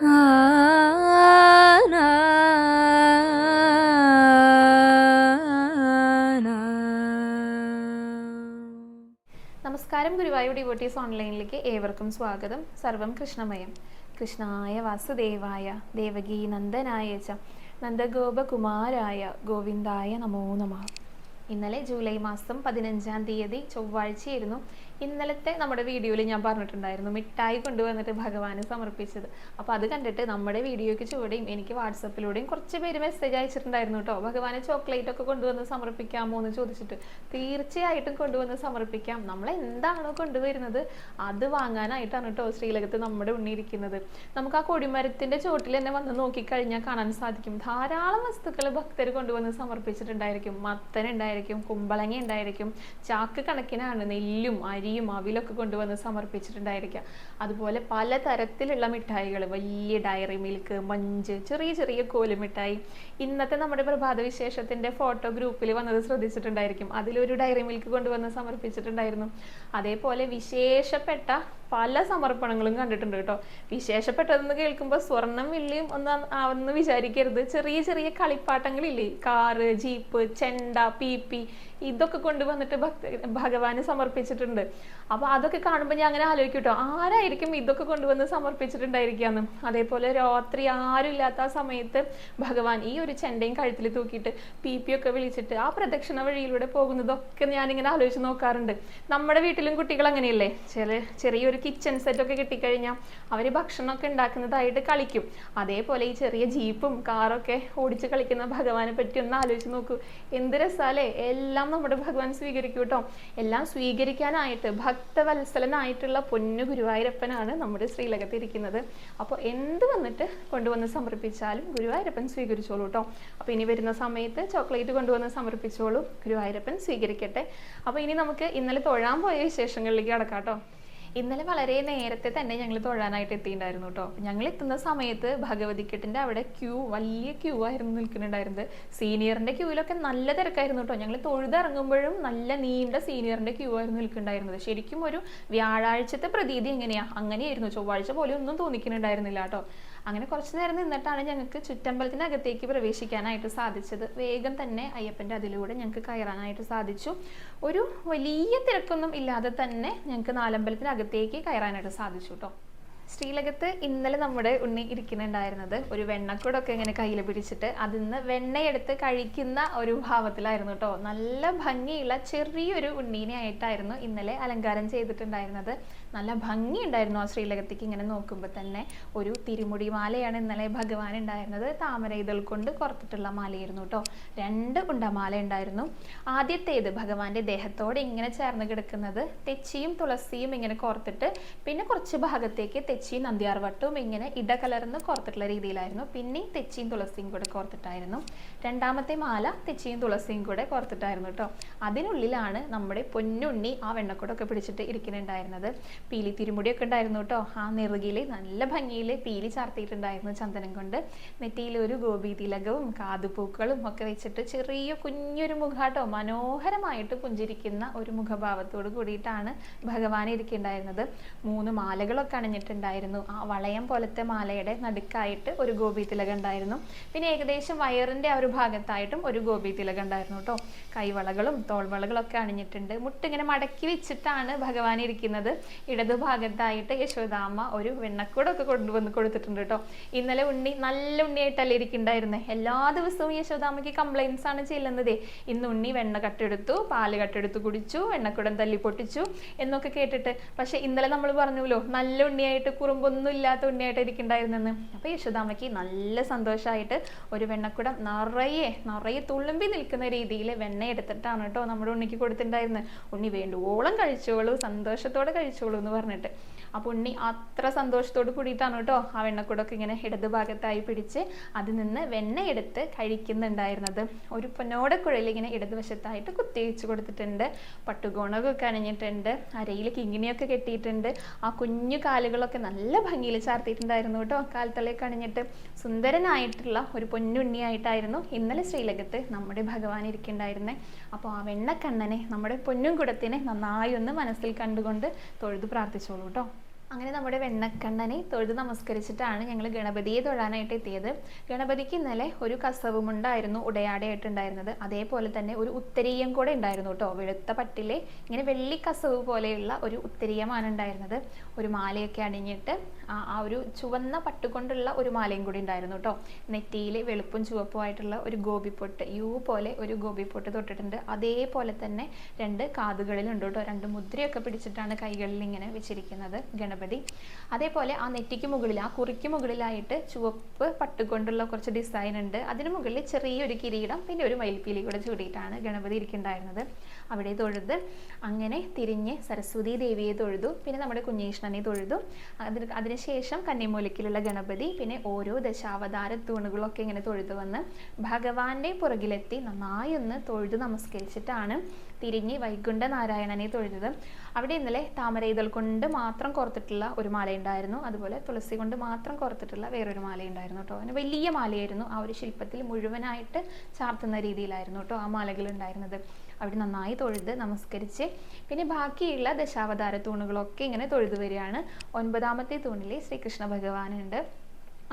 നമസ്കാരം ഗുരുവായൂർ ഡിവോട്ടീസ് ഓൺലൈനിലേക്ക് ഏവർക്കും സ്വാഗതം. സർവം കൃഷ്ണമയം. കൃഷ്ണായ വാസുദേവായ ദേവകീ നന്ദനായ ച നന്ദഗോപകുമാരായ ഗോവിന്ദായ നമോ നമ. ഇന്നലെ ജൂലൈ മാസം പതിനഞ്ചാം തീയതി ചൊവ്വാഴ്ചയായിരുന്നു ഇന്നലത്തെ നമ്മുടെ വീഡിയോയിൽ ഞാൻ പറഞ്ഞിട്ടുണ്ടായിരുന്നു മിഠായി കൊണ്ടുവന്നിട്ട് ഭഗവാന് സമർപ്പിച്ചത്. അപ്പോൾ അത് കണ്ടിട്ട് നമ്മുടെ വീഡിയോയ്ക്ക് ചുവടെയും എനിക്ക് വാട്സപ്പിലൂടെയും കുറച്ച് പേര് മെസ്സേജ് അയച്ചിട്ടുണ്ടായിരുന്നു കേട്ടോ. ഭഗവാന് ചോക്ലേറ്റ് ഒക്കെ കൊണ്ടുവന്ന് സമർപ്പിക്കാമോ? എന്ന് ചോദിച്ചിട്ട്. തീർച്ചയായിട്ടും കൊണ്ടുവന്ന് സമർപ്പിക്കാം. നമ്മൾ എന്താണോ കൊണ്ടുവരുന്നത് അത് വാങ്ങാനായിട്ടാണ് കേട്ടോ ശ്രീലകത്ത് നമ്മുടെ ഉണ്ണിയിരിക്കുന്നത് നമുക്ക് ആ കൊടിമരത്തിന്റെ ചോട്ടിൽ തന്നെ വന്ന് നോക്കിക്കഴിഞ്ഞാൽ കാണാൻ സാധിക്കും. ധാരാളം വസ്തുക്കൾ ഭക്തർ കൊണ്ടുവന്ന് സമർപ്പിച്ചിട്ടുണ്ടായിരിക്കും. മത്തൻ ഉണ്ടായിരിക്കും കുമ്പളങ്ങ ഉണ്ടായിരിക്കും ചാക്ക് കണക്കിനാണ് നെല്ലും അരിയും അവിലൊക്കെ കൊണ്ടുവന്ന് സമർപ്പിച്ചിട്ടുണ്ടായിരിക്കുക അതുപോലെ പല തരത്തിലുള്ള മിഠായികൾ വലിയ ഡയറി മിൽക്ക് മഞ്ച് ചെറിയ ചെറിയ കോൽ മിഠായി. ഇന്നത്തെ നമ്മുടെ പ്രഭാത വിശേഷത്തിന്റെ ഫോട്ടോ ഗ്രൂപ്പിൽ വന്നത് ശ്രദ്ധിച്ചിട്ടുണ്ടായിരിക്കും. അതിലൊരു ഡയറി മിൽക്ക് കൊണ്ടുവന്ന് സമർപ്പിച്ചിട്ടുണ്ടായിരുന്നു. അതേപോലെ വിശേഷപ്പെട്ട പല സമർപ്പണങ്ങളും കണ്ടിട്ടുണ്ട് കേട്ടോ. വിശേഷപ്പെട്ടതെന്ന് കേൾക്കുമ്പോൾ സ്വർണം വെള്ളിയും ഒന്നും ആവെന്ന് വിചാരിക്കരുത്. ചെറിയ ചെറിയ കളിപ്പാട്ടങ്ങളില്ലേ? കാറ് ജീപ്പ് ചെണ്ട പീപ്പി ഇതൊക്കെ കൊണ്ടുവന്നിട്ട് ഭക്ത ഭഗവാന് സമർപ്പിച്ചിട്ടുണ്ട്. അപ്പൊ അതൊക്കെ കാണുമ്പോൾ ഞാൻ അങ്ങനെ ആലോചിക്കും കേട്ടോ. ആരായിരിക്കും ഇതൊക്കെ കൊണ്ടുവന്ന് സമർപ്പിച്ചിട്ടുണ്ടായിരിക്കാന്ന്? അതേപോലെ രാത്രി ആരും ഇല്ലാത്ത ആ സമയത്ത് ഭഗവാൻ ഈ ഒരു ചെണ്ടയും കഴുത്തിൽ തൂക്കിയിട്ട് പി പി ഒക്കെ വിളിച്ചിട്ട് ആ പ്രദക്ഷിണ വഴിയിലൂടെ പോകുന്നതൊക്കെ ഞാനിങ്ങനെ ആലോചിച്ച് നോക്കാറുണ്ട്. നമ്മുടെ വീട്ടിലും കുട്ടികൾ അങ്ങനെയല്ലേ? ചില ചെറിയൊരു കിച്ചൺ സെറ്റ് ഒക്കെ കിട്ടിക്കഴിഞ്ഞാൽ അവർ ഭക്ഷണമൊക്കെ ഉണ്ടാക്കുന്നതായിട്ട് കളിക്കും. അതേപോലെ ഈ ചെറിയ ജീപ്പും കാറൊക്കെ ഓടിച്ച് കളിക്കുന്ന ഭഗവാനെ പറ്റി ഒന്ന് ആലോചിച്ച് നോക്കൂ. എന്ത് രസാലേ? എല്ലാം നമ്മുടെ ഭഗവാൻ സ്വീകരിക്കും കേട്ടോ എല്ലാം സ്വീകരിക്കാനായിട്ട് ഭക്തവത്സലനായിട്ടുള്ള പൊന്നു ഗുരുവായൂരപ്പനാണ് നമ്മുടെ ശ്രീലകത്ത് ഇരിക്കുന്നത്. അപ്പോൾ എന്ത് വന്നിട്ട് കൊണ്ടുവന്ന് സമർപ്പിച്ചാലും ഗുരുവായൂരപ്പൻ സ്വീകരിച്ചോളൂ കേട്ടോ അപ്പോൾ ഇനി വരുന്ന സമയത്ത് ചോക്ലേറ്റ് കൊണ്ടുവന്ന് സമർപ്പിച്ചോളൂ. ഗുരുവായൂരപ്പൻ സ്വീകരിക്കട്ടെ. അപ്പോൾ ഇനി നമുക്ക് ഇന്നലെ തൊഴാൻ പോയ വിശേഷങ്ങളിലേക്ക് കടക്കാം കേട്ടോ ഇന്നലെ വളരെ നേരത്തെ തന്നെ ഞങ്ങൾ തൊഴാനായിട്ട് എത്തിയിട്ടുണ്ടായിരുന്നു കേട്ടോ ഞങ്ങൾ എത്തുന്ന സമയത്ത് ഭഗവതി കെട്ടിന്റെ അവിടെ ക്യൂ വലിയ ക്യൂ ആയിരുന്നു നിൽക്കുന്നുണ്ടായിരുന്നത്. സീനിയറിന്റെ ക്യൂവിലൊക്കെ നല്ല തിരക്കായിരുന്നു കേട്ടോ ഞങ്ങൾ തൊഴുതിറങ്ങുമ്പോഴും നല്ല നീണ്ട സീനിയറിന്റെ ക്യൂ ആയിരുന്നു നിൽക്കുന്നുണ്ടായിരുന്നത്. ശരിക്കും ഒരു വ്യാഴാഴ്ചത്തെ പ്രതീതി എങ്ങനെയാ? അങ്ങനെയായിരുന്നു. ചൊവ്വാഴ്ച പോലെ ഒന്നും തോന്നിക്കുന്നുണ്ടായിരുന്നില്ല കേട്ടോ അങ്ങനെ കുറച്ചു നേരം നിന്നിട്ടാണ് ഞങ്ങൾക്ക് ചുറ്റമ്പലത്തിനകത്തേക്ക് പ്രവേശിക്കാനായിട്ട് സാധിച്ചത്. വേഗം തന്നെ അയ്യപ്പന്റെ അതിലൂടെ ഞങ്ങൾക്ക് കയറാനായിട്ട് സാധിച്ചു. ഒരു വലിയ തിരക്കൊന്നും ഇല്ലാതെ തന്നെ ഞങ്ങൾക്ക് നാലമ്പലത്തിനകത്തേക്ക് കയറാനായിട്ട് സാധിച്ചു കേട്ടോ ശ്രീലകത്ത് ഇന്നലെ നമ്മുടെ ഉണ്ണി ഇരിക്കുന്നുണ്ടായിരുന്നത്. ഒരു വെണ്ണക്കൂടൊക്കെ ഇങ്ങനെ കയ്യിൽ പിടിച്ചിട്ട് അതിൽ നിന്ന് വെണ്ണയെടുത്ത് കഴിക്കുന്ന ഒരു ഭാവത്തിലായിരുന്നു കേട്ടോ നല്ല ഭംഗിയുള്ള ചെറിയൊരു ഉണ്ണീനെ ആയിട്ടായിരുന്നു ഇന്നലെ അലങ്കാരം ചെയ്തിട്ടുണ്ടായിരുന്നത്. നല്ല ഭംഗിയുണ്ടായിരുന്നു ആ ശ്രീലകത്തേക്ക് ഇങ്ങനെ നോക്കുമ്പോൾ തന്നെ. ഒരു തിരുമുടി മാലയാണ് ഇന്നലെ ഭഗവാൻ ഉണ്ടായിരുന്നത്. താമര ഇതൾ കൊണ്ട് കുറത്തിട്ടുള്ള മാലയായിരുന്നു കേട്ടോ രണ്ട് ഉണ്ടമാല ഉണ്ടായിരുന്നു. ആദ്യത്തേത് ഭഗവാന്റെ ദേഹത്തോട് ഇങ്ങനെ ചേർന്ന് കിടക്കുന്നത്. തെച്ചിയും തുളസിയും ഇങ്ങനെ കോർത്തിട്ട് പിന്നെ കുറച്ച് ഭാഗത്തേക്ക് തെച്ചിയും നന്ദിയാർവട്ടവും ഇങ്ങനെ ഇടകലർന്ന് കോർത്തിട്ടുള്ള രീതിയിലായിരുന്നു. പിന്നെയും തെച്ചിയും തുളസിയും കൂടെ കോർത്തിട്ടായിരുന്നു. രണ്ടാമത്തെ മാല തെച്ചിയും തുളസിയും കൂടെ കോർത്തിട്ടായിരുന്നു കേട്ടോ അതിനുള്ളിലാണ് നമ്മുടെ പൊന്നുണ്ണി ആ വെണ്ണക്കൂടൊക്കെ പിടിച്ചിട്ട് ഇരിക്കുന്നുണ്ടായിരുന്നത്. പീലി തിരുമുടിയൊക്കെ ഉണ്ടായിരുന്നു കേട്ടോ. ആ നെറുകിയിൽ നല്ല ഭംഗിയിൽ പീലി ചാർത്തിയിട്ടുണ്ടായിരുന്നു ചന്ദനം കൊണ്ട്. നെറ്റിയിൽ ഒരു ഗോപി തിലകവും കാതുപൂക്കളും ഒക്കെ വെച്ചിട്ട് ചെറിയ കുഞ്ഞൊരു മുഖാട്ടോ മനോഹരമായിട്ട് പുഞ്ചിരിക്കുന്ന ഒരു മുഖഭാവത്തോട് കൂടിയിട്ടാണ് ഭഗവാൻ ഇരിക്കുന്നുണ്ടായിരുന്നത്. മൂന്ന് മാലകളൊക്കെ അണിഞ്ഞിട്ടുണ്ടായിരുന്നു. ആ വളയം പോലത്തെ മാലയുടെ നടുക്കായിട്ട് ഒരു ഗോപി തിലകം ഉണ്ടായിരുന്നു. പിന്നെ ഏകദേശം വയറിന്റെ ആ ഒരു ഭാഗത്തായിട്ടും ഒരു ഗോപി തിലകം ഉണ്ടായിരുന്നു കേട്ടോ. കൈവളകളും തോൾവളകളൊക്കെ അണിഞ്ഞിട്ടുണ്ട്. മുട്ടിങ്ങനെ മടക്കി വെച്ചിട്ടാണ് ഭഗവാൻ ഇരിക്കുന്നത്. ഇടതുഭാഗത്തായിട്ട് യശോദാമ്മ ഒരു വെണ്ണക്കൂടൊക്കെ കൊണ്ടുവന്ന് കൊടുത്തിട്ടുണ്ട് കേട്ടോ ഇന്നലെ ഉണ്ണി നല്ല ഉണ്ണിയായിട്ടല്ലേ ഇരിക്കുന്നുണ്ടായിരുന്നത് എല്ലാ ദിവസവും യശോദാമ്മയ്ക്ക് കംപ്ലൈൻസ് ആണ് ചെല്ലുന്നത്. ഇന്ന് ഉണ്ണി വെണ്ണ കട്ടെടുത്തു പാൽ കട്ടെടുത്ത് കുടിച്ചു വെണ്ണക്കുടം തല്ലി പൊട്ടിച്ചു എന്നൊക്കെ കേട്ടിട്ട്. പക്ഷെ ഇന്നലെ നമ്മൾ പറഞ്ഞല്ലോ നല്ല ഉണ്ണിയായിട്ട് കുറുമ്പൊന്നും ഇല്ലാത്ത ഉണ്ണിയായിട്ട് ഇരിക്കണ്ടായിരുന്നെന്ന് അപ്പൊ യശോദാമ്മയ്ക്ക് നല്ല സന്തോഷമായിട്ട് ഒരു വെണ്ണക്കുടം നിറയെ നിറയെ തുളുമ്പി നിൽക്കുന്ന രീതിയിൽ വെണ്ണ എടുത്തിട്ടാണ് കേട്ടോ നമ്മുടെ ഉണ്ണിക്ക് കൊടുത്തിട്ടുണ്ടായിരുന്നത് ഉണ്ണി വേണ്ടുവോളം കഴിച്ചോളൂ സന്തോഷത്തോടെ കഴിച്ചോളൂ. എന്ന് പറഞ്ഞിട്ട്. അപ്പൊ ഉണ്ണി അത്ര സന്തോഷത്തോട് കൂടിയിട്ടാണ് കേട്ടോ ആ വെണ്ണക്കൂടൊക്കെ ഇങ്ങനെ ഇടത് ഭാഗത്തായി പിടിച്ച് അതിൽ നിന്ന് വെണ്ണയെടുത്ത് കഴിക്കുന്നുണ്ടായിരുന്നത്. ഒരു പൊന്നോടെ കുഴലിൽ ഇങ്ങനെ ഇടതുവശത്തായിട്ട് കുത്തിവെച്ച് കൊടുത്തിട്ടുണ്ട്. പട്ടുകോണൊക്കെ അണിഞ്ഞിട്ടുണ്ട് അരയിൽ കിങ്ങിണിയൊക്കെ കെട്ടിയിട്ടുണ്ട്. ആ കുഞ്ഞു കാലുകളൊക്കെ നല്ല ഭംഗിയിൽ ചാർത്തിയിട്ടുണ്ടായിരുന്നു കേട്ടോ. കാൽത്തളയൊക്കെ കണിഞ്ഞിട്ട് സുന്ദരനായിട്ടുള്ള ഒരു പൊന്നുണ്ണിയായിട്ടായിരുന്നു ഇന്നലെ ശ്രീലകത്ത് നമ്മുടെ ഭഗവാൻ ഇരിക്കുന്നുണ്ടായിരുന്നത് അപ്പോൾ ആ വെണ്ണക്കണ്ണനെ നമ്മുടെ പൊന്നും കുടത്തിനെ നന്നായി ഒന്ന് മനസ്സിൽ കണ്ടുകൊണ്ട് തൊഴുതു പ്രാർത്ഥിച്ചോളൂ കേട്ടോ. അങ്ങനെ നമ്മുടെ വെണ്ണക്കണ്ണനെ തൊഴുത് നമസ്കരിച്ചിട്ടാണ് ഞങ്ങൾ ഗണപതിയെ തൊഴാനായിട്ട് എത്തിയത്. ഗണപതിക്ക് ഇന്നലെ ഒരു ഉടയാടയായിട്ട് ഉണ്ടായിരുന്നത് അതേപോലെ തന്നെ ഒരു ഉത്തരീയം കൂടെ ഉണ്ടായിരുന്നു കേട്ടോ. വെളുത്ത പട്ടിലെ ഇങ്ങനെ വെള്ളി കസവ് പോലെയുള്ള ഒരു ഉത്തരീയമാണ് ഉണ്ടായിരുന്നത്. ഒരു മാലയൊക്കെ അണിഞ്ഞിട്ട് ആ ഒരു ചുവന്ന പട്ടുകൊണ്ടുള്ള ഒരു മാലയും കൂടി ഉണ്ടായിരുന്നു കേട്ടോ. നെറ്റിയിൽ വെളുപ്പും ചുവപ്പുമായിട്ടുള്ള ഒരു ഗോപിപ്പൊട്ട് യു പോലെ ഒരു ഗോപിപ്പൊട്ട് തൊട്ടിട്ടുണ്ട്. അതേപോലെ തന്നെ രണ്ട് കാതുകളിലുണ്ട് കേട്ടോ. രണ്ട് മുദ്രയൊക്കെ പിടിച്ചിട്ടാണ് കൈകളിൽ ഇങ്ങനെ വെച്ചിരിക്കുന്നത് ഗണപതി. അതേപോലെ ആ നെറ്റിക്ക് മുകളിൽ ആ കുറിക്ക് മുകളിലായിട്ട് ചുവപ്പ് പട്ടുകൊണ്ടുള്ള കുറച്ച് ഡിസൈൻ ഉണ്ട്. അതിന് മുകളിൽ ചെറിയൊരു കിരീടം പിന്നെ ഒരു മയിൽപ്പീലി കൂടെ ചൂടിയിട്ടാണ് ഗണപതി ഇരിക്കുന്നുണ്ടായിരുന്നത്. അവിടെ തൊഴുത് അങ്ങനെ തിരിഞ്ഞ് സരസ്വതി ദേവിയെ തൊഴുതു പിന്നെ നമ്മുടെ കുഞ്ഞീഷ്ണനെ തൊഴുതു. അതിന് അതിനുശേഷം കന്നിമൂലക്കിലുള്ള ഗണപതി പിന്നെ ഓരോ ദശാവതാര തൂണുകളൊക്കെ ഇങ്ങനെ തൊഴുതു വന്ന് ഭഗവാന്റെ പുറകിലെത്തി നന്നായി ഒന്ന് തൊഴുതു നമസ്കരിച്ചിട്ടാണ് തിരിഞ്ഞ് വൈകുണ്ഠ നാരായണനെ തൊഴുതത്. അവിടെ ഇന്നലെ താമര ഇതൾ കൊണ്ട് മാത്രം കോർത്തിട്ടുള്ള ഒരു മാലയുണ്ടായിരുന്നു. അതുപോലെ തുളസി കൊണ്ട് മാത്രം കോർത്തിട്ടുള്ള വേറൊരു മാലയുണ്ടായിരുന്നു കേട്ടോ. അതിന് വലിയ മാലയായിരുന്നു. ആ ഒരു ശില്പത്തിൽ മുഴുവനായിട്ട് ചാർത്തുന്ന രീതിയിലായിരുന്നു കേട്ടോ ആ മാലകൾ ഉണ്ടായിരുന്നത്. അവിടെ നന്നായി തൊഴുത് നമസ്കരിച്ച് പിന്നെ ബാക്കിയുള്ള ദശാവതാര തൂണുകളൊക്കെ ഇങ്ങനെ തൊഴുതു വരികയാണ്. ഒൻപതാമത്തെ തൂണിൽ ശ്രീകൃഷ്ണ ഭഗവാനുണ്ട്.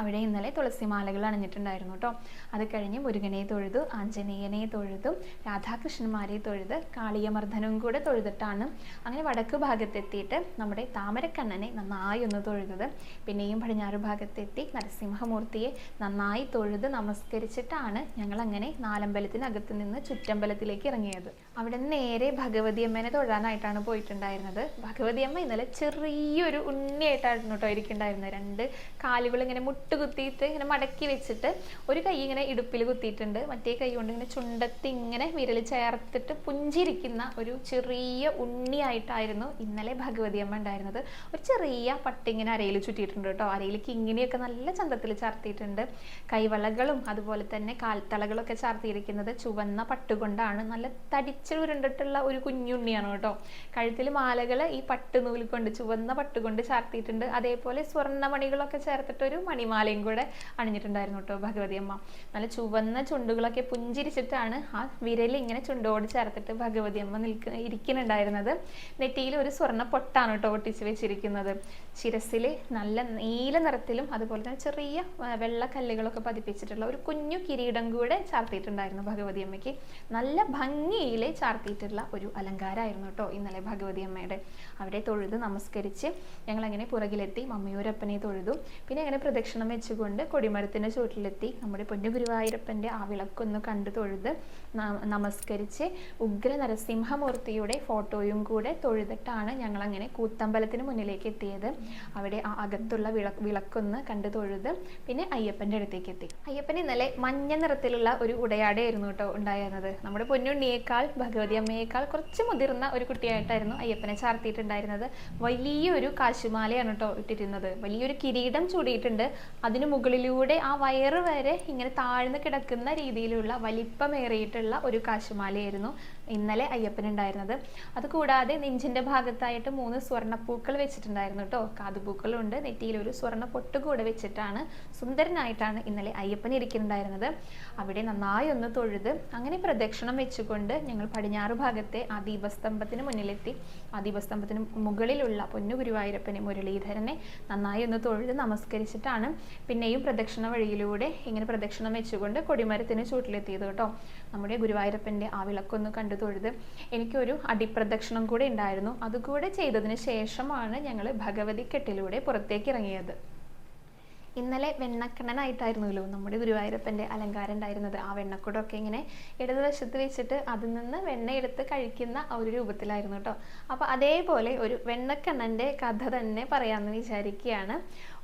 അവിടെ ഇന്നലെ തുളസിമാലകൾ അണിഞ്ഞിട്ടുണ്ടായിരുന്നു കേട്ടോ. അത് കഴിഞ്ഞ് മുരുകനെ തൊഴുതു ആഞ്ജനേയനെ തൊഴുതു രാധാകൃഷ്ണന്മാരെ തൊഴുത് കാളിയമർദ്ദനവും കൂടെ തൊഴുതിട്ടാണ് അങ്ങനെ വടക്ക് ഭാഗത്തെത്തിയിട്ട് നമ്മുടെ താമരക്കണ്ണനെ നന്നായി ഒന്ന് തൊഴുതത്. പിന്നെയും പടിഞ്ഞാറ് ഭാഗത്തെത്തി നരസിംഹമൂർത്തിയെ നന്നായി തൊഴുത് നമസ്കരിച്ചിട്ടാണ് ഞങ്ങൾ അങ്ങനെ നാലമ്പലത്തിനകത്ത് നിന്ന് ചുറ്റമ്പലത്തിലേക്ക് ഇറങ്ങിയത്. അവിടെ നേരെ ഭഗവതി അമ്മേനെ തൊഴാനായിട്ടാണ് പോയിട്ടുണ്ടായിരുന്നത്. ഭഗവതി അമ്മ ഇന്നലെ ചെറിയൊരു ഉണ്ണിയായിട്ടായിരുന്നു കേട്ടോ ഇരിക്കുന്നുണ്ടായിരുന്നത്. രണ്ട് കാലുകൾ ഇങ്ങനെ മുട്ട് കുത്തിയിട്ട് ഇങ്ങനെ മടക്കി വെച്ചിട്ട് ഒരു കൈ ഇങ്ങനെ ഇടുപ്പിൽ കുത്തിയിട്ടുണ്ട്. മറ്റേ കൈ കൊണ്ട് ഇങ്ങനെ ചുണ്ടത്തി ഇങ്ങനെ വിരൽ ചേർത്തിട്ട് പുഞ്ചിരിക്കുന്ന ഒരു ചെറിയ ഉണ്ണിയായിട്ടായിരുന്നു ഇന്നലെ ഭഗവതി അമ്മ ഉണ്ടായിരുന്നത്. ഒരു ചെറിയ പട്ടി ഇങ്ങനെ അരയിൽ ചുറ്റിയിട്ടുണ്ട് കേട്ടോ. അരയിലേക്ക് ഇങ്ങനെയൊക്കെ നല്ല ചന്തത്തിൽ ചാർത്തിയിട്ടുണ്ട്. കൈവളകളും അതുപോലെ തന്നെ കാൽത്തളകളൊക്കെ ചാർത്തിയിരിക്കുന്നത് ചുവന്ന പട്ടുകൊണ്ടാണ് നല്ല തടിച്ചു ഉരുണ്ടിട്ടുള്ള ഒരു കുഞ്ഞുണ്ണിയാണ് കേട്ടോ. കഴുത്തിൽ മാലകൾ ഈ പട്ടുനൂൽ കൊണ്ട് ചുവന്ന പട്ടുകൊണ്ട് ചാർത്തിയിട്ടുണ്ട്. അതേപോലെ സ്വർണമണികളൊക്കെ ചേർത്തിട്ട് ഒരു മണിമാലയും കൂടെ അണിഞ്ഞിട്ടുണ്ടായിരുന്നു കേട്ടോ ഭഗവതി അമ്മ നല്ല ചുവന്ന ചുണ്ടുകളൊക്കെ പുഞ്ചിരിച്ചിട്ടാണ് ആ വിരൽ ഇങ്ങനെ ചുണ്ടോട് ചേർത്തിട്ട് ഭഗവതി അമ്മ നിൽക്ക ഇരിക്കുന്നുണ്ടായിരുന്നത്. നെറ്റിയിൽ ഒരു സ്വർണ പൊട്ടാണ് കേട്ടോ ഒട്ടിച്ച് വെച്ചിരിക്കുന്നത്. ശിരസിൽ നല്ല നീല നിറത്തിലും അതുപോലെ തന്നെ ചെറിയ വെള്ള കല്ലുകളൊക്കെ പതിപ്പിച്ചിട്ടുള്ള ഒരു കുഞ്ഞു കിരീടം കൂടെ ചാർത്തിയിട്ടുണ്ടായിരുന്നു ഭഗവതി അമ്മയ്ക്ക് നല്ല ഭംഗിയിൽ ചാർത്തിയിട്ടുള്ള ഒരു അലങ്കാരമായിരുന്നു കേട്ടോ ഇന്നലെ ഭഗവതി അമ്മയുടെ അവിടെ തൊഴുത് നമസ്കരിച്ച് ഞങ്ങൾ അങ്ങനെ പുറകിലെത്തി മമ്മിയൂരപ്പനെ തൊഴുതു. പിന്നെ അങ്ങനെ പ്രദക്ഷിണം വെച്ചുകൊണ്ട് കൊടിമരത്തിന്റെ ചുവട്ടിലെത്തി നമ്മുടെ പൊന്നു ഗുരുവായൂരപ്പന്റെ ആ വിളക്കൊന്ന് കണ്ടു തൊഴുത് നമസ്കരിച്ച് ഉഗ്ര നരസിംഹമൂർത്തിയുടെ ഫോട്ടോയും കൂടെ തൊഴുതിട്ടാണ് ഞങ്ങളങ്ങനെ കൂത്തമ്പലത്തിന് മുന്നിലേക്ക് എത്തിയത്. അവിടെ അകത്തുള്ള വിളക്ക് വിളക്കൊന്ന് കണ്ടു തൊഴുത് പിന്നെ അയ്യപ്പന്റെ അടുത്തേക്ക് എത്തി. അയ്യപ്പൻ ഇന്നലെ മഞ്ഞ നിറത്തിലുള്ള ഒരു ഉടയാടയായിരുന്നു കേട്ടോ ഉണ്ടായിരുന്നത്. നമ്മുടെ പൊന്നുണ്ണിയേക്കാൾ ഭഗവതി അമ്മയേക്കാൾ കുറച്ച് മുതിർന്ന ഒരു കുട്ടിയായിട്ടായിരുന്നു അയ്യപ്പനെ ചാർത്തിയിട്ടുണ്ടായിരുന്നത്. വലിയൊരു കാശുമാലയാണ് കേട്ടോ ഇട്ടിരുന്നത്. വലിയൊരു കിരീടം ചൂടിയിട്ടുണ്ട്. അതിനു മുകളിലൂടെ ആ വയറ് വരെ ഇങ്ങനെ താഴ്ന്നു കിടക്കുന്ന രീതിയിലുള്ള വലിപ്പമേറിയിട്ടുള്ള ഒരു കാശുമാലയായിരുന്നു. ഇന്നലെ അയ്യപ്പനുണ്ടായിരുന്നത്. അതുകൂടാതെ നെഞ്ചിന്റെ ഭാഗത്തായിട്ട് മൂന്ന് സ്വർണപ്പൂക്കൾ വെച്ചിട്ടുണ്ടായിരുന്നു കേട്ടോ കാതുപൂക്കളുണ്ട്. നെറ്റിയിൽ ഒരു സ്വർണ പൊട്ട് കൂടെ വെച്ചിട്ടാണ് സുന്ദരനായിട്ടാണ് ഇന്നലെ അയ്യപ്പൻ ഇരിക്കുന്നുണ്ടായിരുന്നത്. അവിടെ നന്നായി ഒന്ന് തൊഴുത് അങ്ങനെ പ്രദക്ഷിണം വെച്ചുകൊണ്ട് ഞങ്ങൾ പടിഞ്ഞാറ് ഭാഗത്തെ ആ ദീപസ്തംഭത്തിന് മുന്നിലെത്തി. ആ ദീപസ്തംഭത്തിന് മുകളിലുള്ള പൊന്നു ഗുരുവായൂരപ്പനെ മുരളീധരനെ നന്നായി ഒന്ന് തൊഴുത് നമസ്കരിച്ചിട്ടാണ് പിന്നെയും പ്രദക്ഷിണ വഴിയിലൂടെ ഇങ്ങനെ പ്രദക്ഷിണം വെച്ചുകൊണ്ട് കൊടിമരത്തിന് ചൂട്ടിലെത്തിയത് കേട്ടോ നമ്മുടെ ഗുരുവായൂരപ്പന്റെ ആ വിളക്കൊന്ന് കണ്ടു തൊഴുത് എനിക്കൊരു അടിപ്രദക്ഷിണം കൂടെ ഉണ്ടായിരുന്നു. അതുകൂടെ ചെയ്തതിന് ശേഷമാണ് ഞങ്ങൾ ഭഗവതി കെട്ടിലൂടെ പുറത്തേക്ക് ഇറങ്ങിയത് ഇന്നലെ വെണ്ണക്കണ്ണനായിട്ടായിരുന്നല്ലോ നമ്മുടെ ഗുരുവായൂരപ്പന്റെ അലങ്കാരം ഉണ്ടായിരുന്നത്. ആ വെണ്ണക്കുടമൊക്കെ ഇങ്ങനെ ഇടതുവശത്ത് വെച്ചിട്ട് അതിൽ നിന്ന് വെണ്ണയെടുത്ത് കഴിക്കുന്ന ഒരു രൂപത്തിലായിരുന്നു കേട്ടോ. അപ്പോൾ അതേപോലെ ഒരു വെണ്ണക്കണ്ണന്റെ കഥ തന്നെ പറയാമെന്ന് വിചാരിക്കുകയാണ്.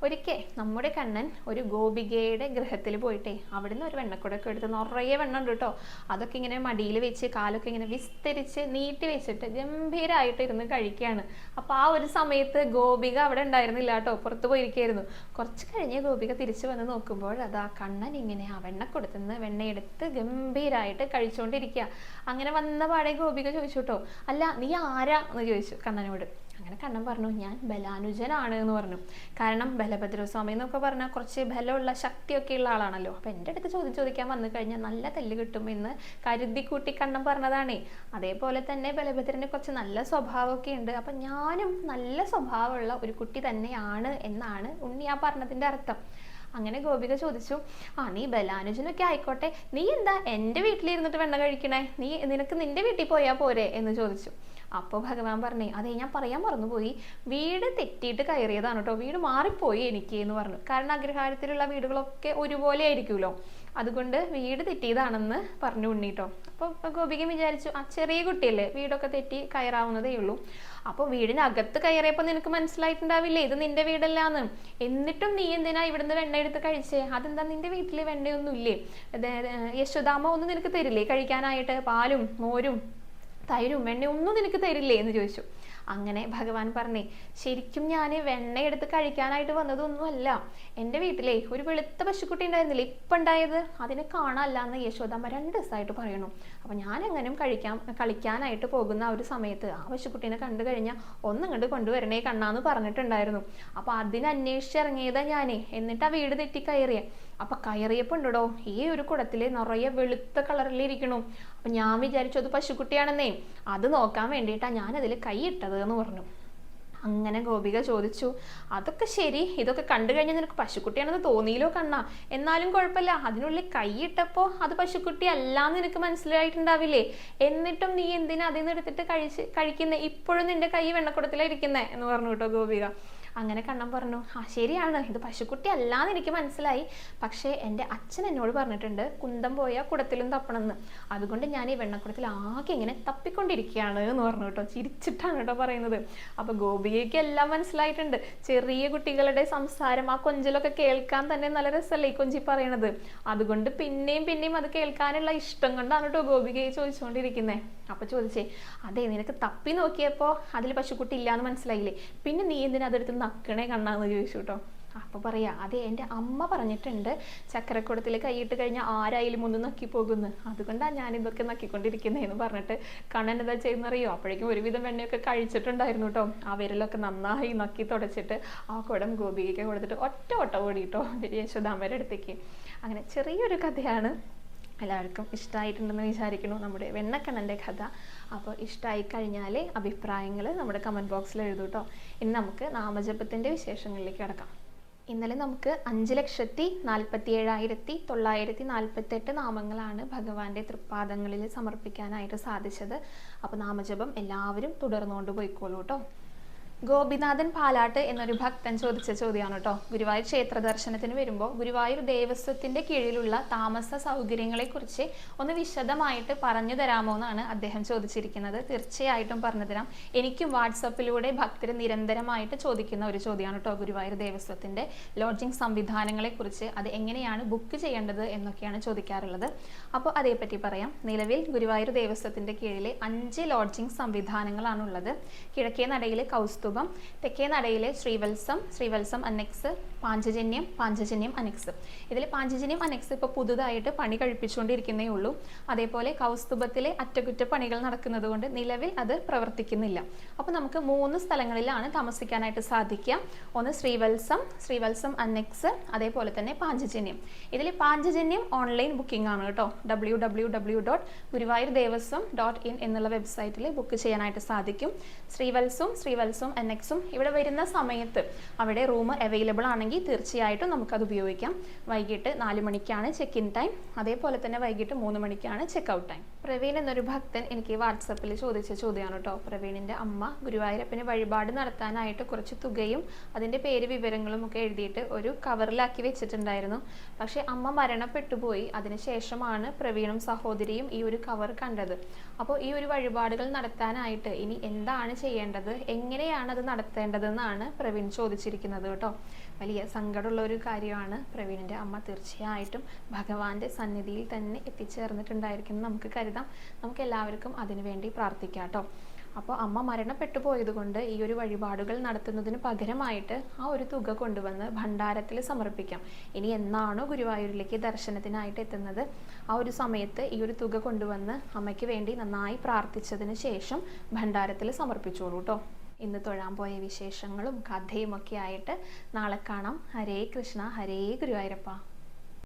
ഒരിക്കൽ നമ്മുടെ കണ്ണൻ ഒരു ഗോപികയുടെ ഗ്രഹത്തിൽ പോയിട്ടേ അവിടുന്ന് ഒരു വെണ്ണക്കുടൊക്കെ എടുത്ത് നിറയെ വെണ്ണ ഉണ്ട് കേട്ടോ. അതൊക്കെ ഇങ്ങനെ മടിയിൽ വെച്ച് കാലൊക്കെ ഇങ്ങനെ വിസ്തരിച്ച് നീട്ടി വെച്ചിട്ട് ഗംഭീരമായിട്ട് ഇരുന്ന് കഴിക്കുകയാണ്. അപ്പോൾ ആ ഒരു സമയത്ത് ഗോപിക അവിടെ ഉണ്ടായിരുന്നില്ല കേട്ടോ പുറത്ത് പോയിരിക്കുകയായിരുന്നു. കുറച്ച് കഴിഞ്ഞ് ഗോപിക തിരിച്ചു വന്ന് നോക്കുമ്പോൾ അതാ കണ്ണൻ ഇങ്ങനെ ആ വെണ്ണക്കുടത്തുനിന്ന് വെണ്ണയെടുത്ത് ഗംഭീരമായിട്ട് കഴിച്ചുകൊണ്ടിരിക്കുക. അങ്ങനെ വന്ന പാടെ ഗോപിക ചോദിച്ചു കേട്ടോ അല്ല നീ ആരാ? എന്ന് ചോദിച്ചു കണ്ണനോട്. അങ്ങനെ കണ്ണൻ പറഞ്ഞു ഞാൻ ബലാനുജനാണ് എന്ന് പറഞ്ഞു. കാരണം ബലഭദ്രസ്വാമി എന്നൊക്കെ പറഞ്ഞാൽ കുറച്ച് ബലമുള്ള ശക്തിയൊക്കെ ഉള്ള ആളാണല്ലോ. അപ്പം എന്റെ അടുത്ത് ചോദ്യം ചോദിക്കാൻ വന്നു കഴിഞ്ഞാൽ നല്ല തെല്ല് കിട്ടും എന്ന് കരുതി കൂട്ടി കണ്ണൻ പറഞ്ഞതാണേ. അതേപോലെ തന്നെ ബലഭദ്രന് കുറച്ച് നല്ല സ്വഭാവമൊക്കെ ഉണ്ട്. അപ്പം ഞാനും നല്ല സ്വഭാവമുള്ള ഒരു കുട്ടി തന്നെയാണ് എന്നാണ് ഉണ്ണി ആ പറഞ്ഞതിന്റെ അർത്ഥം. അങ്ങനെ ഗോപിക ചോദിച്ചു ആ നീ ബലാനുജനൊക്കെ ആയിക്കോട്ടെ. നീ എന്താ എന്റെ വീട്ടിലിരുന്നിട്ട് വെണ്ണ കഴിക്കണേ? നീ നിനക്ക് നിന്റെ വീട്ടിൽ പോയാൽ പോരെ? എന്ന് ചോദിച്ചു. അപ്പോൾ ഭഗവാൻ പറഞ്ഞേ അതെ ഞാൻ പറയാൻ മറന്നുപോയി. വീട് തെറ്റിയിട്ട് കയറിയതാണ് കേട്ടോ വീട് മാറിപ്പോയി എനിക്ക് എന്ന് പറഞ്ഞു. കാരണം അഗ്രഹാരത്തിലുള്ള വീടുകളൊക്കെ ഒരുപോലെ ആയിരിക്കുമല്ലോ. അതുകൊണ്ട് വീട് തെറ്റിയതാണെന്ന് പറഞ്ഞു ഉണ്ണിട്ടോ അപ്പോൾ ഗോപിക വിചാരിച്ചു ആ ചെറിയ കുട്ടിയല്ലേ വീടൊക്കെ തെറ്റി കയറാവുന്നതേ ഉള്ളൂ. അപ്പോൾ വീടിനകത്ത് കയറിയപ്പോൾ നിനക്ക് മനസ്സിലായിട്ടുണ്ടാവില്ലേ ഇത് നിന്റെ വീടല്ലാന്ന്? എന്നിട്ടും നീ എന്തിനാ ഇവിടുന്ന് വെണ്ണ എടുത്ത് കഴിച്ചേ? അതെന്താ നിന്റെ വീട്ടിൽ വെണ്ണയൊന്നും ഇല്ലേ യശോദാമ ഒന്നും നിനക്ക് തരില്ലേ? കഴിക്കാനായിട്ട് പാലും മോരും തൈരും വെണ്ണ ഒന്നും നിനക്ക് തരില്ലേ എന്ന് ചോദിച്ചു. അങ്ങനെ ഭഗവാൻ പറഞ്ഞേ ശരിക്കും ഞാൻ വെണ്ണ എടുത്ത് കഴിക്കാനായിട്ട് വന്നതൊന്നുമല്ല. എന്റെ വീട്ടിലെ ഒരു വെളുത്ത പശുക്കുട്ടി ഉണ്ടായിരുന്നില്ലേ? ഇപ്പം ഉണ്ടായത്? അതിനെ കാണാനല്ല എന്ന് യശോദാമ്മ രണ്ട് ദിവസമായിട്ട് പറയണു അപ്പം ഞാൻ എങ്ങനെയും കഴിക്കാൻ കളിക്കാനായിട്ട് പോകുന്ന ആ ഒരു സമയത്ത് ആ പശുക്കുട്ടീനെ കണ്ടു കഴിഞ്ഞാൽ ഒന്നിങ്ങോട്ട് കൊണ്ടുവരണേ കണ്ണാന്ന് പറഞ്ഞിട്ടുണ്ടായിരുന്നു. അപ്പോൾ അതിനെ അന്വേഷിച്ചിറങ്ങിയതാ ഞാനേ. എന്നിട്ട് ആ വീട് തെറ്റി കയറിയ. അപ്പൊ കയറിയപ്പോൾ ഉണ്ടോ ഈ ഒരു കുടത്തിൽ നിറയെ വെളുത്ത കളറിലിരിക്കണു അപ്പൊ ഞാൻ വിചാരിച്ചു അത് പശുക്കുട്ടിയാണെന്നേ. അത് നോക്കാൻ വേണ്ടിയിട്ടാണ് ഞാൻ അതിൽ കൈയിട്ടത് എന്ന് പറഞ്ഞു. അങ്ങനെ ഗോപിക ചോദിച്ചു അതൊക്കെ ശരി ഇതൊക്കെ കണ്ടു കഴിഞ്ഞാൽ നിനക്ക് പശുക്കുട്ടിയാണെന്ന് തോന്നിയില്ലോ കണ്ണ. എന്നാലും കുഴപ്പമില്ല അതിനുള്ളിൽ കൈയിട്ടപ്പോൾ അത് പശുക്കുട്ടി അല്ലാന്ന് നിനക്ക് മനസ്സിലായിട്ടുണ്ടാവില്ലേ? എന്നിട്ടും നീ എന്തിനാ അതിൽ നിന്ന് എടുത്തിട്ട് കഴിച്ച് കഴിക്കുന്നേ? ഇപ്പോഴും നിന്റെ കൈ വെണ്ണക്കുടത്തിലായിരിക്കുന്നേ എന്ന് പറഞ്ഞു കേട്ടോ ഗോപിക. അങ്ങനെ കണ്ണൻ പറഞ്ഞു. ആ ശരിയാണ്. ഇത് പശുക്കുട്ടി അല്ലാന്ന് എനിക്ക് മനസ്സിലായി. പക്ഷേ എന്റെ അച്ഛൻ എന്നോട് പറഞ്ഞിട്ടുണ്ട് കുന്തം പോയ കുടത്തിലും തപ്പണമെന്ന്. അതുകൊണ്ട് ഞാൻ ഈ വെണ്ണക്കുടത്തിൽ ആകെ ഇങ്ങനെ തപ്പിക്കൊണ്ടിരിക്കുകയാണ് എന്ന് പറഞ്ഞു കേട്ടോ. ചിരിച്ചിട്ടാണ് കേട്ടോ പറയുന്നത്. അപ്പോൾ ഗോപികയ്ക്ക് എല്ലാം മനസ്സിലായിട്ടുണ്ട്. ചെറിയ കുട്ടികളുടെ സംസാരം ആ കൊഞ്ചലൊക്കെ കേൾക്കാൻ തന്നെ നല്ല രസമല്ലേ ഈ കൊഞ്ചി പറയണത്. അതുകൊണ്ട് പിന്നെയും പിന്നെയും അത് കേൾക്കാനുള്ള ഇഷ്ടം കൊണ്ടാണ് കേട്ടോ ഗോപികയെ ചോദിച്ചുകൊണ്ടിരിക്കുന്നത് അപ്പോൾ ചോദിച്ചേ അതെ നിനക്ക് തപ്പി നോക്കിയപ്പോൾ അതിൽ പശുക്കുട്ടി ഇല്ലാന്ന് മനസ്സിലായില്ലേ? പിന്നെ നീ എന്തിനാ അതെടുത്ത് നക്കണേ കണ്ണാന്ന് ചോദിച്ചു കേട്ടോ അപ്പോൾ പറയാ അതെ എന്റെ അമ്മ പറഞ്ഞിട്ടുണ്ട് ചക്കരക്കുടത്തിൽ കൈയിട്ട് കഴിഞ്ഞാൽ ആരായാലും ഒന്ന് നക്കി പോകുന്നു അതുകൊണ്ടാണ് ഞാൻ ഇതൊക്കെ നക്കിക്കൊണ്ടിരിക്കുന്നതെന്ന് പറഞ്ഞിട്ട് കണ്ണൻ എന്താ ചെയ്യുന്നറിയോ? അപ്പോഴേക്കും ഒരുവിധം വെണ്ണയൊക്കെ കഴിച്ചിട്ടുണ്ടായിരുന്നു കേട്ടോ ആ വിരലൊക്കെ നന്നായി നക്കി തുടച്ചിട്ട് ആ കുടം ഗോപികയ്ക്ക് കൊടുത്തിട്ട് ഒറ്റ ഒട്ട ഓടിട്ടോ യശോദാമ്മയുടെ അടുത്തേക്ക്. അങ്ങനെ ചെറിയൊരു കഥയാണ് എല്ലാവർക്കും ഇഷ്ടമായിട്ടുണ്ടെന്ന് വിചാരിക്കുന്നു. നമ്മുടെ വെണ്ണക്കണ്ണന്റെ കഥ. അപ്പോൾ ഇഷ്ടമായി കഴിഞ്ഞാൽ അഭിപ്രായങ്ങൾ നമ്മുടെ കമന്റ് ബോക്സിൽ എഴുതൂട്ടോ ഇനി നമുക്ക് നാമജപത്തിന്റെ വിശേഷങ്ങളിലേക്ക് കിടക്കാം. ഇന്നലെ നമുക്ക് അഞ്ച് ലക്ഷത്തി നാൽപ്പത്തി ഏഴായിരത്തി തൊള്ളായിരത്തി നാൽപ്പത്തെട്ട് നാമങ്ങളാണ് ഭഗവാന്റെ തൃപ്പാദങ്ങളിൽ സമർപ്പിക്കാനായിട്ട് സാധിച്ചത്. അപ്പോൾ നാമജപം എല്ലാവരും തുടർന്നുകൊണ്ട് പോയിക്കോളൂ കേട്ടോ ഗോപിനാഥൻ പാലാട്ട് എന്നൊരു ഭക്തൻ ചോദിച്ച ചോദ്യമാണ് കേട്ടോ. ഗുരുവായൂർ ക്ഷേത്ര ദർശനത്തിന് വരുമ്പോൾ ഗുരുവായൂർ ദേവസ്വത്തിന്റെ കീഴിലുള്ള താമസ സൗകര്യങ്ങളെ കുറിച്ച് ഒന്ന് വിശദമായിട്ട് പറഞ്ഞു തരാമോ എന്നാണ് അദ്ദേഹം ചോദിച്ചിരിക്കുന്നത്. തീർച്ചയായിട്ടും പറഞ്ഞു തരാം. എനിക്കും വാട്സപ്പിലൂടെ ഭക്തർ നിരന്തരമായിട്ട് ചോദിക്കുന്ന ഒരു ചോദ്യമാണ് കേട്ടോ ഗുരുവായൂർ ദേവസ്വത്തിന്റെ ലോഡ്ജിങ് സംവിധാനങ്ങളെക്കുറിച്ച്. അത് എങ്ങനെയാണ് ബുക്ക് ചെയ്യേണ്ടത് എന്നൊക്കെയാണ് ചോദിക്കാറുള്ളത്. അപ്പോൾ അതേപ്പറ്റി പറയാം. നിലവിൽ ഗുരുവായൂർ ദേവസ്വത്തിന്റെ കീഴിലെ അഞ്ച് ലോഡ്ജിങ് സംവിധാനങ്ങളാണുള്ളത്. കിഴക്കേ നടയിലെ കൗസ്തുഭം തെക്കേ നടയിലെ ശ്രീവത്സം ശ്രീവത്സം അനെക്സ് പാഞ്ചജന്യം പാഞ്ചജന്യം അനക്സ്. ഇതിൽ പാഞ്ചജന്യം അനക്സ് ഇപ്പോൾ പുതുതായിട്ട് പണി കഴിപ്പിച്ചുകൊണ്ടിരിക്കുന്നേ ഉള്ളൂ. അതേപോലെ കൗസ്തുഭത്തിലെ അറ്റകുറ്റപ്പണികൾ നടക്കുന്നത് കൊണ്ട് നിലവിൽ അത് പ്രവർത്തിക്കുന്നില്ല. അപ്പോൾ നമുക്ക് മൂന്ന് സ്ഥലങ്ങളിലാണ് താമസിക്കാനായിട്ട് സാധിക്കുക. ഒന്ന് ശ്രീവത്സം ശ്രീവത്സം അനക്സ് അതേപോലെ തന്നെ പാഞ്ചജന്യം. ഇതിൽ പാഞ്ചജന്യം ഓൺലൈൻ ബുക്കിംഗ് ആണ് കേട്ടോ. W W W dot Guruvayur Devaswom dot in എന്നുള്ള വെബ്സൈറ്റിൽ ബുക്ക് ചെയ്യാനായിട്ട് സാധിക്കും. ശ്രീവത്സവും ശ്രീവത്സവും അനക്സും ഇവിടെ വരുന്ന സമയത്ത് അവിടെ റൂം അവൈലബിൾ ആണെങ്കിൽ തീർച്ചയായിട്ടും നമുക്കത് ഉപയോഗിക്കാം. വൈകിട്ട് നാല് മണിക്കാണ് ചെക്ക് ഇൻ ടൈം അതേപോലെ തന്നെ വൈകിട്ട് മൂന്ന് മണിക്കാണ് ചെക്ക് ഔട്ട് ടൈം പ്രവീൺ എന്നൊരു ഭക്തൻ എനിക്ക് വാട്സപ്പിൽ ചോദിച്ച ചോദ്യമാണ് കേട്ടോ പ്രവീണിന്റെ അമ്മ ഗുരുവായൂരപ്പന് വഴിപാട് നടത്താനായിട്ട് കുറച്ച് തുകയും അതിന്റെ പേര് വിവരങ്ങളും ഒക്കെ എഴുതിയിട്ട് ഒരു കവറിലാക്കി വെച്ചിട്ടുണ്ടായിരുന്നു. പക്ഷേ അമ്മ മരണപ്പെട്ടു പോയി. അതിനുശേഷമാണ് പ്രവീണും സഹോദരിയും ഈ ഒരു കവർ കണ്ടത്. അപ്പോൾ ഈ ഒരു വഴിപാടുകൾ നടത്താനായിട്ട് ഇനി എന്താണ് ചെയ്യേണ്ടത്? എങ്ങനെയാണ് അത് നടത്തേണ്ടതെന്നാണ് പ്രവീൺ ചോദിച്ചിരിക്കുന്നത് കേട്ടോ വലിയ സങ്കടമുള്ള ഒരു കാര്യമാണ് പ്രവീണിന്റെ അമ്മ. തീർച്ചയായിട്ടും ഭഗവാന്റെ സന്നിധിയിൽ തന്നെ എത്തിച്ചേർന്നിട്ടുണ്ടായിരിക്കും നമുക്ക് കരുതാം. നമുക്ക് എല്ലാവർക്കും അതിനുവേണ്ടി പ്രാർത്ഥിക്കാം കേട്ടോ. അപ്പോൾ അമ്മ മരണപ്പെട്ടു പോയതുകൊണ്ട് ഈ ഒരു വഴിപാടുകൾ നടത്തുന്നതിന് പകരമായിട്ട് ആ ഒരു തുക കൊണ്ടുവന്ന് ഭണ്ഡാരത്തിൽ സമർപ്പിക്കാം. ഇനി എന്നാണോ ഗുരുവായൂരിലേക്ക് ദർശനത്തിനായിട്ട് എത്തുന്നത്? ആ ഒരു സമയത്ത് ഈ ഒരു തുക കൊണ്ടുവന്ന് അമ്മയ്ക്ക് വേണ്ടി നന്നായി പ്രാർത്ഥിച്ചതിന് ശേഷം ഭണ്ഡാരത്തിൽ സമർപ്പിച്ചോളൂ കേട്ടോ. ഇന്ന് തൊഴാൻ പോയ വിശേഷങ്ങളും കഥയും ഒക്കെ ആയിട്ട് നാളെ കാണാം. ഹരേ കൃഷ്ണ ഹരേ ഗുരുവായൂരപ്പ.